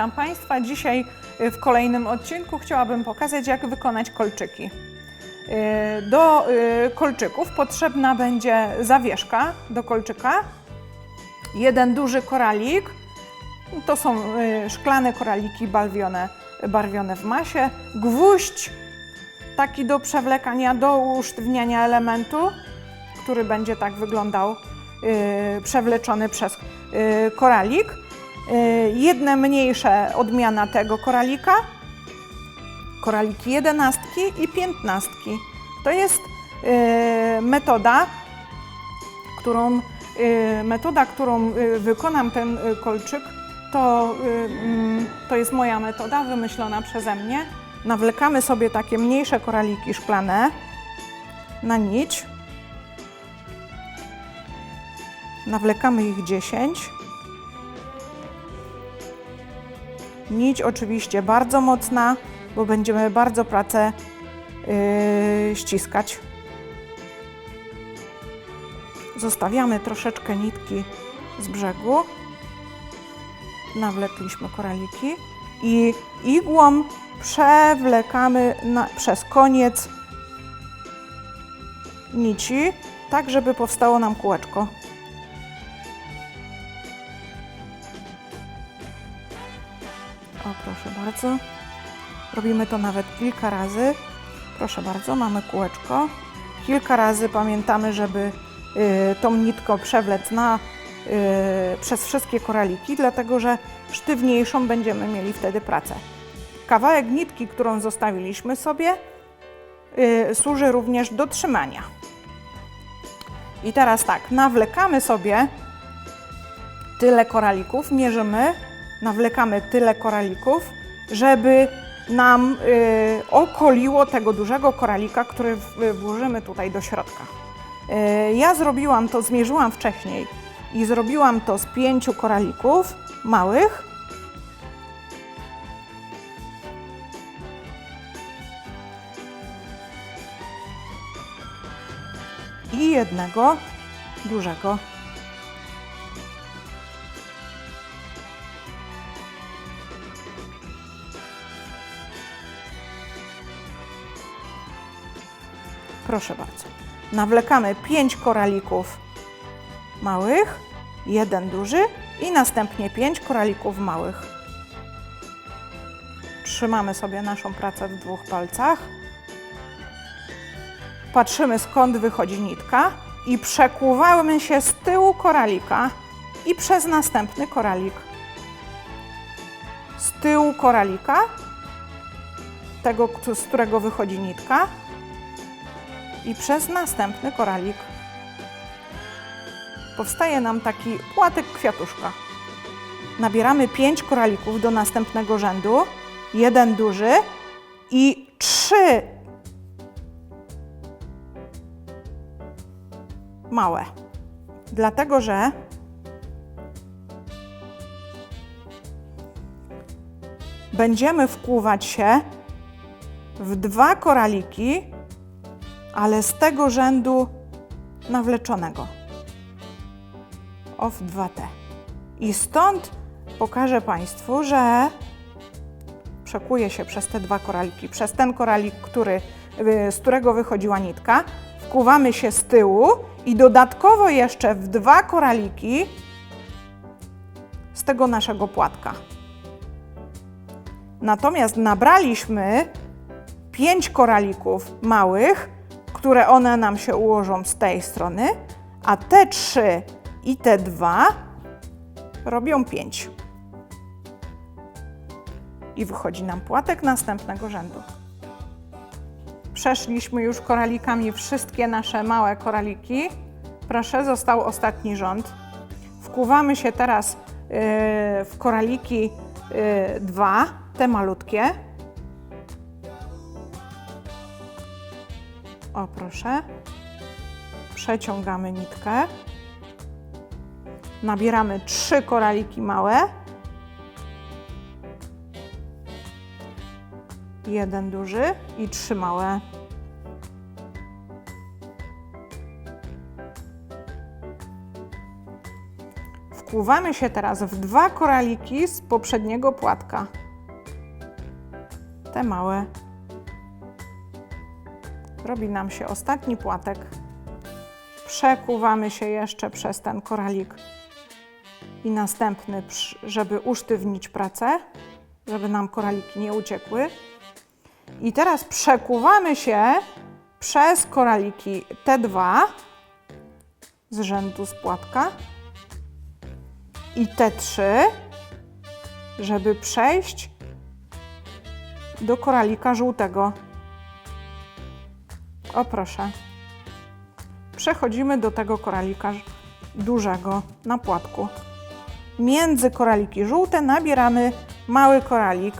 Witam Państwa. Dzisiaj y, w kolejnym odcinku chciałabym pokazać, jak wykonać kolczyki. Y, Do y, kolczyków potrzebna będzie zawieszka do kolczyka, jeden duży koralik, to są szklane koraliki barwione, barwione w masie, gwóźdź taki do przewlekania, do usztywniania elementu, który będzie tak wyglądał przewleczony przez koralik. Y, jedne mniejsze odmiana tego koralika, koraliki jedenastki i piętnastki. To jest y, metoda, którą, y, metoda, którą wykonam ten kolczyk, to, mm, to jest moja metoda wymyślona przeze mnie. Nawlekamy sobie takie mniejsze koraliki szklane na nić. Nawlekamy ich 10. Nić oczywiście bardzo mocna, bo będziemy bardzo pracę yy, ściskać. Zostawiamy troszeczkę nitki z brzegu. Nawlekliśmy koraliki i igłą przewlekamy na, przez koniec nici, tak żeby powstało nam kółeczko. O, proszę bardzo. Robimy to nawet kilka razy. Proszę bardzo, mamy kółeczko. Kilka razy pamiętamy, żeby y, tą nitką przewlec na, y, przez wszystkie koraliki, dlatego że sztywniejszą będziemy mieli wtedy pracę. Kawałek nitki, którą zostawiliśmy sobie, y, służy również do trzymania. I teraz tak, nawlekamy sobie tyle koralików, mierzymy, nawlekamy tyle koralików, żeby nam y, okoliło tego dużego koralika, który w- włożymy tutaj do środka. Y, ja zrobiłam to, zmierzyłam wcześniej i zrobiłam to z pięciu koralików małych. I jednego dużego. Proszę bardzo. Nawlekamy 5 koralików małych, jeden duży i następnie 5 koralików małych. Trzymamy sobie naszą pracę w dwóch palcach. Patrzymy skąd wychodzi nitka i przekłuwamy się z tyłu koralika i przez następny koralik. Z tyłu koralika, tego, z którego wychodzi nitka, i przez następny koralik. Powstaje nam taki płatek kwiatuszka. Nabieramy 5 koralików do następnego rzędu, jeden duży i trzy małe. Dlatego, że będziemy wkłuwać się w dwa koraliki ale z tego rzędu nawleczonego. OF 2T. I stąd pokażę Państwu, że przekuje się przez te dwa koraliki, przez ten koralik, który, y, z którego wychodziła nitka, wkuwamy się z tyłu i dodatkowo jeszcze w dwa koraliki z tego naszego płatka. Natomiast nabraliśmy pięć koralików małych, które one nam się ułożą z tej strony, a te trzy i te dwa robią pięć. I wychodzi nam płatek następnego rzędu. Przeszliśmy już koralikami wszystkie nasze małe koraliki. Proszę, został ostatni rząd. Wkuwamy się teraz yy, w koraliki yy, dwa, te malutkie. O, proszę. Przeciągamy nitkę. Nabieramy trzy koraliki małe. Jeden duży i trzy małe. Wkuwamy się teraz w dwa koraliki z poprzedniego płatka. Te małe. Robi nam się ostatni płatek. Przekuwamy się jeszcze przez ten koralik i następny, żeby usztywnić pracę, żeby nam koraliki nie uciekły. I teraz przekuwamy się przez koraliki te dwa z rzędu z płatka i te trzy, żeby przejść do koralika żółtego. O proszę. Przechodzimy do tego koralika dużego na płatku. Między koraliki żółte nabieramy mały koralik.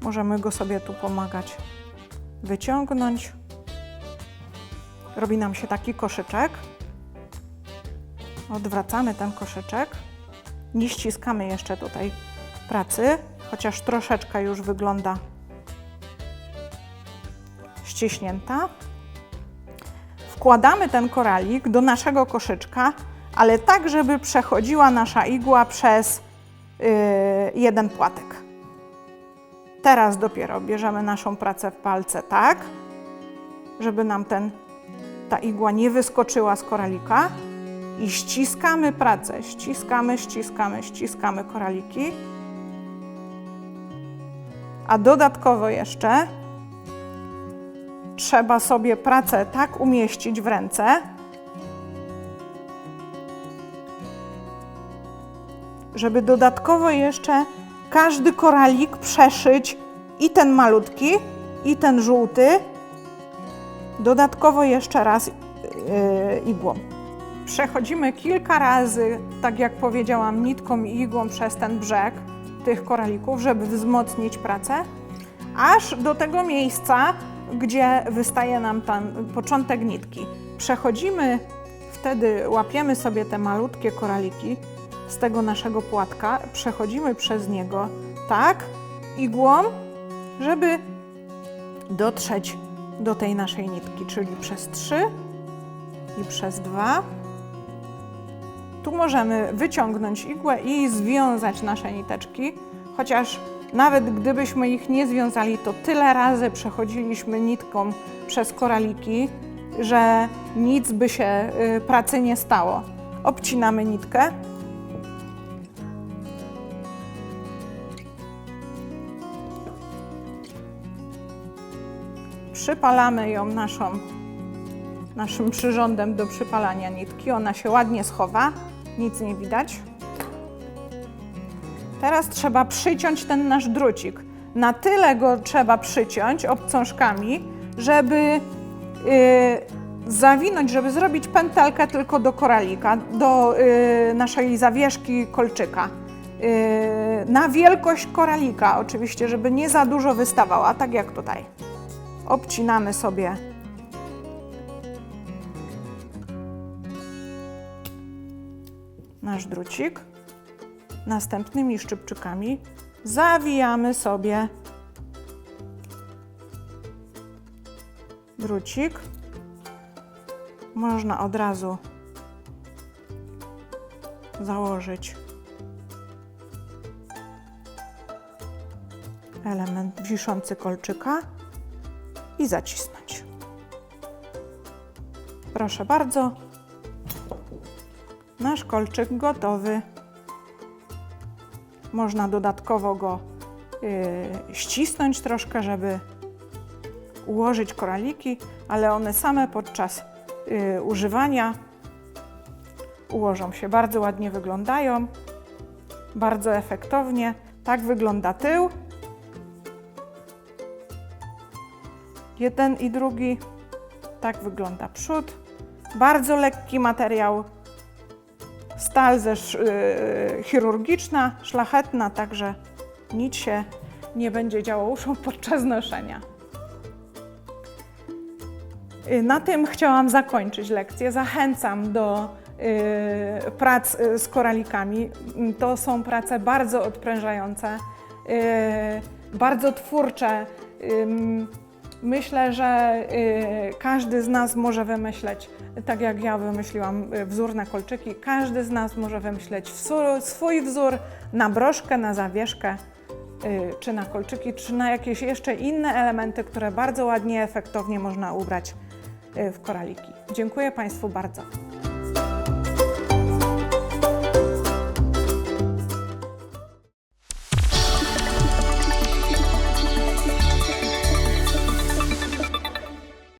Możemy go sobie tu pomagać wyciągnąć. Robi nam się taki koszyczek. Odwracamy ten koszyczek. Nie ściskamy jeszcze tutaj pracy, chociaż troszeczkę już wygląda ściśnięta. Wkładamy ten koralik do naszego koszyczka, ale tak, żeby przechodziła nasza igła przez yy, jeden płatek. Teraz dopiero bierzemy naszą pracę w palce tak, żeby nam ten, ta igła nie wyskoczyła z koralika i ściskamy pracę. Ściskamy, ściskamy, ściskamy koraliki. A dodatkowo jeszcze trzeba sobie pracę tak umieścić w ręce, żeby dodatkowo jeszcze każdy koralik przeszyć i ten malutki, i ten żółty, dodatkowo jeszcze raz yy, igłą. Przechodzimy kilka razy, tak jak powiedziałam, nitką i igłą przez ten brzeg tych koralików, żeby wzmocnić pracę, aż do tego miejsca, gdzie wystaje nam ten początek nitki. Przechodzimy, wtedy łapiemy sobie te malutkie koraliki z tego naszego płatka, przechodzimy przez niego tak igłą, żeby dotrzeć do tej naszej nitki, czyli przez trzy i przez dwa. Tu możemy wyciągnąć igłę i związać nasze niteczki, chociaż nawet gdybyśmy ich nie związali, to tyle razy przechodziliśmy nitką przez koraliki, że nic by się y, pracy nie stało. Obcinamy nitkę. Przypalamy ją naszą, naszym przyrządem do przypalania nitki. Ona się ładnie schowa, nic nie widać. Teraz trzeba przyciąć ten nasz drucik. Na tyle go trzeba przyciąć obcążkami, żeby yy, zawinąć, żeby zrobić pętelkę tylko do koralika, do yy, naszej zawieszki kolczyka. Yy, na wielkość koralika oczywiście, żeby nie za dużo wystawała, tak jak tutaj. Obcinamy sobie nasz drucik następnymi szczypczykami zawijamy sobie drucik. Można od razu założyć element wiszący kolczyka i zacisnąć. Proszę bardzo, nasz kolczyk gotowy. Można dodatkowo go y, ścisnąć troszkę, żeby ułożyć koraliki, ale one same podczas y, używania ułożą się. Bardzo ładnie wyglądają, bardzo efektownie. Tak wygląda tył. Jeden i drugi. Tak wygląda przód. Bardzo lekki materiał stal ze sz- y, chirurgiczna, szlachetna, także nic się nie będzie działo uszom podczas noszenia. Y, Na tym chciałam zakończyć lekcję. Zachęcam do y, prac y, z koralikami. Mm, To są prace bardzo odprężające, bardzo twórcze. Myślę, że y, każdy z nas może wymyśleć, tak jak ja wymyśliłam y, wzór na kolczyki, każdy z nas może wymyśleć swój wzór na broszkę, na zawieszkę, y, czy na kolczyki, czy na jakieś jeszcze inne elementy, które bardzo ładnie, efektownie można ubrać w koraliki. Dziękuję Państwu bardzo.